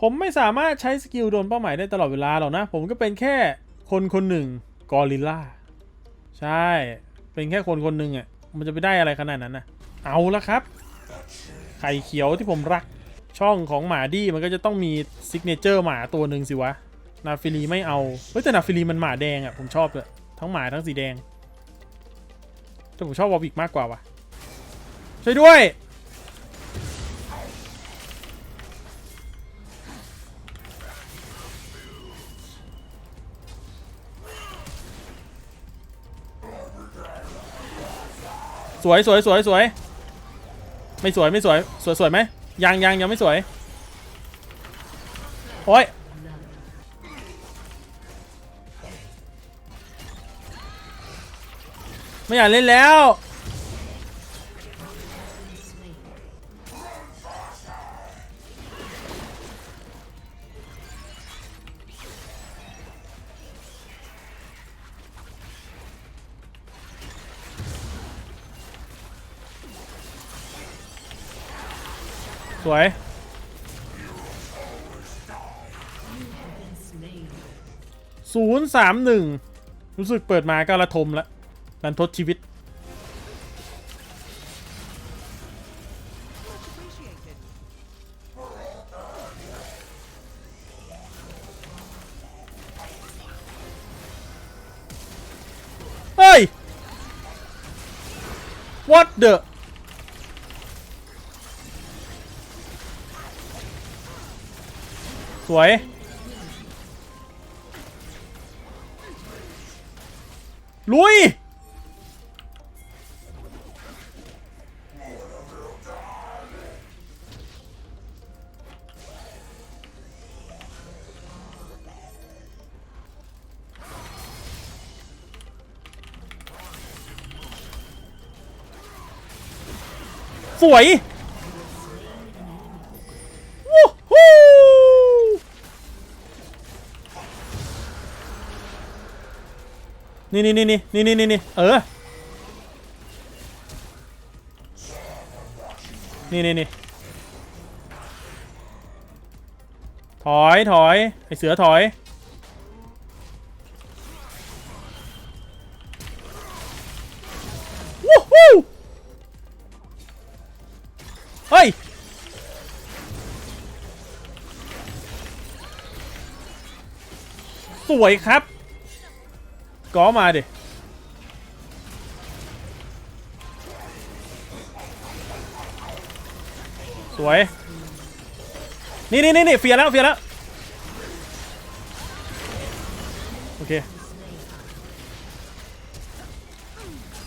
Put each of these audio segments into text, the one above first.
ผมไม่สามารถใช้สกิลโดนเป้าหมายได้ตลอดเวลาหรอกนะ ผมก็เป็นแค่คนคนหนึ่งกอริลลาใช่ เป็นแค่คนคนหนึ่งอะมันจะไปได้อะไรขนาดนั้นนะเอาละครับ ไข่เขียวที่ผมรักช่องของหมาดี้มันก็จะต้องมีซิกเนเจอร์หมาตัวหนึ่งสิวะ นาฟิลีไม่เอา เฮ้ยแต่นาฟิลีมันหมาแดงอะผมชอบเลยทั้งหมาทั้งสีแดง แต่ผมชอบวอลวิกมากกว่าวะช่วยด้วย สวยสวยสวยสวยไม่สวยไม่สวย สวยสวยไหมยังยังยังไม่สวยโอ้ยไม่อยากเล่นแล้ว วยศูนย์สามหนึ่งรู้สึกเปิดมาก็ระทมล้วรันทดชีวิต เฮ้ย what the สวย ลุย สวย นี่นี่นี่นี่นี่นี่นี่เออ นี่นี่นี่ถอยถอยไอเสือถอย วู้ฮู้เฮ้ย สวยครับ ก็มาดิ สวย นี่นี่นี่นี่เฟียแล้วเฟียแล้ว โอเค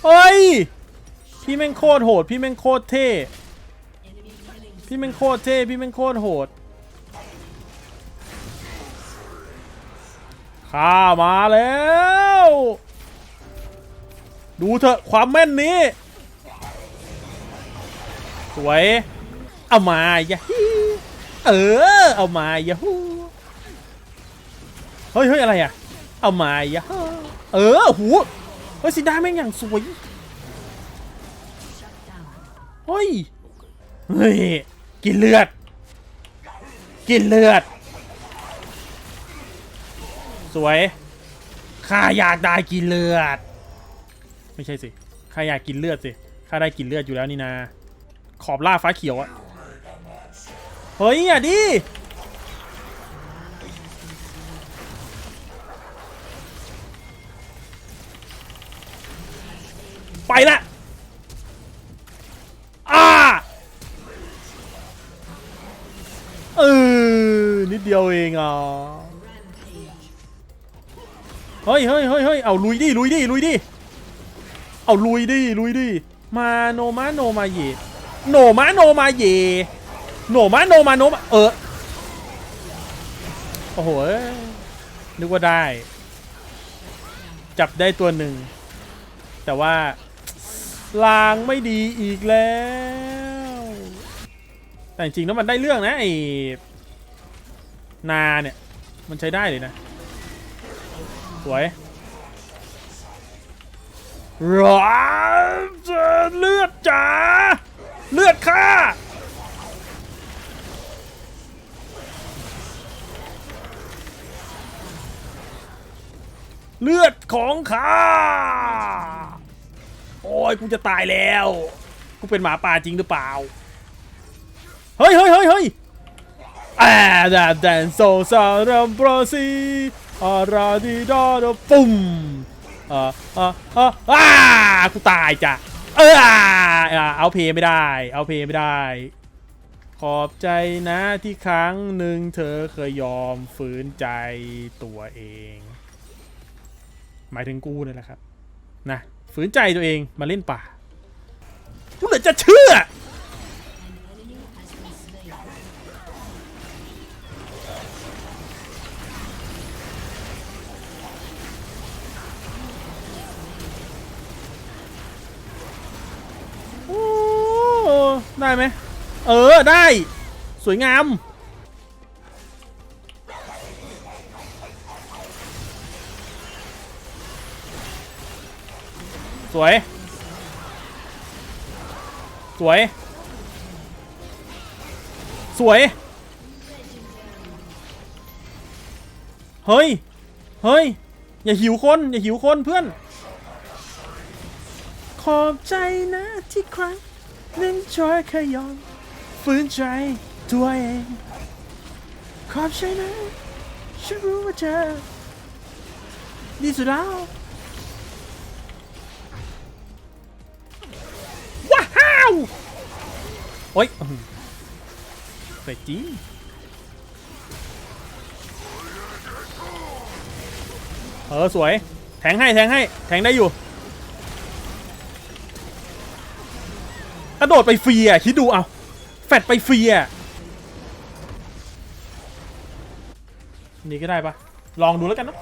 เฮ้ย พี่แม่งโคตรโหด พี่แม่งโคตรเท่ พี่แม่งโคตรเท่ พี่แม่งโคตรโหด ข้ามาแล้ว ดูเถอะความแม่นนี้ สวย เอามายะฮีเออ เอามายะฮูเฮ้ยเฮ้ยอะไรอะ เอามายะฮเออหูเฮ้ยสิด้าแม่งอย่างสวย เฮ้ย เฮ้ย กินเลือด กินเลือด สวยข้าอยากได้กินเลือด ไม่ใช่สิข้าอยากกินเลือดสิข้าได้กินเลือดอยู่แล้วนี่นา ขอบล่าฟ้าเขียวอะเฮ้ยอย่าดิไปละอ้าเออนิดเดียวเองอะ เฮ้ยเฮ้ยเฮ้ยเฮ้ยเอาลุยดิลุยดิลุยดิเอาลุยดิลุยดิมาโนมาโนมาเยโนมาโนมาเยโนมาโนมาโนมาเออโอ้โหนึกว่าได้ จับได้ตัวหนึ่ง แต่ว่าลางไม่ดีอีกแล้ว แต่จริงๆแล้วมันได้เรื่องนะไอ้นาเนี่ย มันใช้ได้เลยนะ สวยร้อนเลือดจ๋าเลือดข้าเลือดของข้า โอ้ย กูจะตายแล้ว กูเป็นหมาป่าจริงหรือเปล่า เฮ้ยเฮ้ยเฮ้ยเฮ้ยแอดแดนโซซารัมโปรซี อาราดิดาดปุ่มอ่าอ่าอ่าอ่ากูตายจ้ะเอออ่าเอาเพย์ไม่ได้ เอาเพย์ไม่ได้ ขอบใจนะที่ครั้งหนึ่งเธอเคยยอมฝืนใจตัวเอง หมายถึงกูนี่แหละครับ นะฝืนใจตัวเองมาเล่นป่ากูเหลือจะเชื่อ ได้ไหม เออ ได้ สวยงาม สวย สวย สวย เฮ้ย เฮ้ย อย่าหิวคน อย่าหิวคนเพื่อน ขอบใจนะที่ครั้ง นึ่งช่วยขยอมฝืนใจตัวเอง ขอบใจนะฉันรู้ว่าเธอดีสุดแล้วว้าวโอ๊ยอื้อหือเฟจริงเออสวย แทงให้แทงให้ แทงได้อยู่ ระโดดไปฟรีอะคิดดูเอาแฟดไปฟรีอะนี่ก็ได้ปะลองดูแล้วกันนะ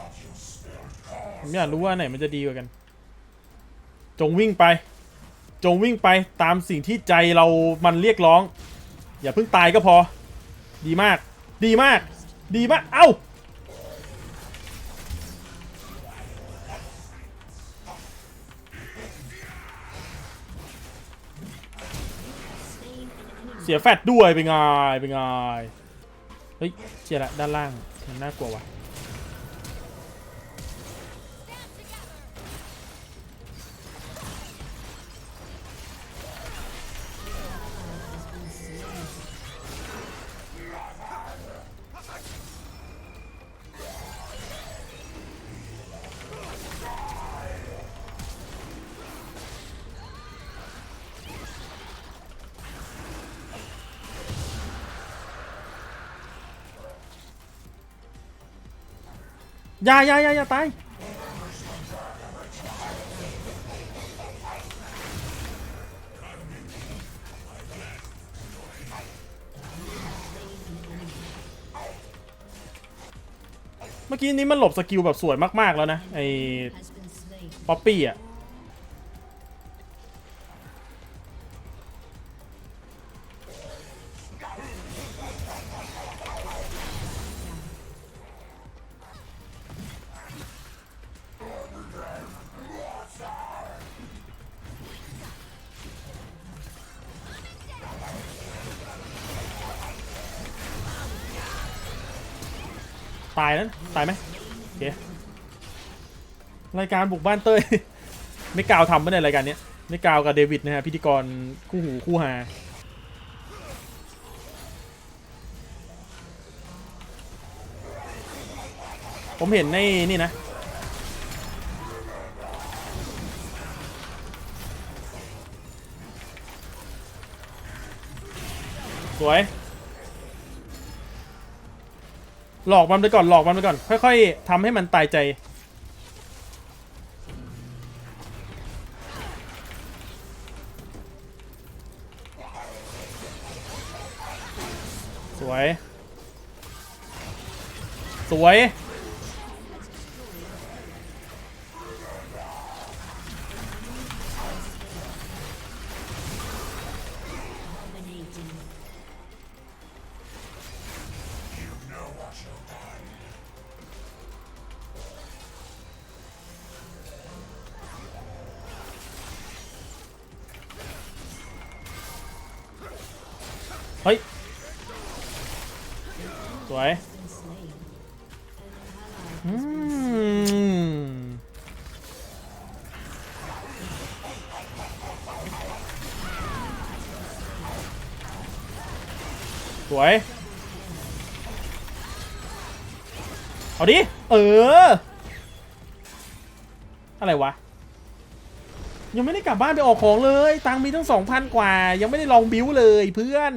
ผมอยากรู้ว่าไหนมันจะดีกว่ากัน จงวิ่งไป จงวิ่งไปตามสิ่งที่ใจเรามันเรียกร้อง อย่าเพิ่งตายก็พอ ดีมาก ดีมาก ดีมาก เอ้า สียแฟดด้วยเป็นไงเป็นไงเฮ้ยเจียละด้านล่างมันน่ากลัวว่ะ อย่าอย่าอย่าอย่าตายเมื่อกี้นี้มันหลบสกิลแบบสวยมากๆแล้วนะไอ้ป๊อปปี้อะ ตายแล้วนะตายไหมโอเครายการบุกบ้านเต้ย ไม่กล่าวทำปะในยรายการนี้ไม่กล่าวกับเดวิดนะฮะพิธีกรคู่หูคู่หาผมเห็นในนี่นะสวย หลอกมันไปก่อนหลอกมันไปก่อน ค่อยๆทำให้มันตายใจ สวย สวย เฮ้ย สวยอืมสวย เอาดิ เออ อะไรวะ ยังไม่ได้กลับบ้านไปออกของเลย ตังมีตั้งสองพันกว่า ยังไม่ได้ลองบิ้วเลยเพื่อน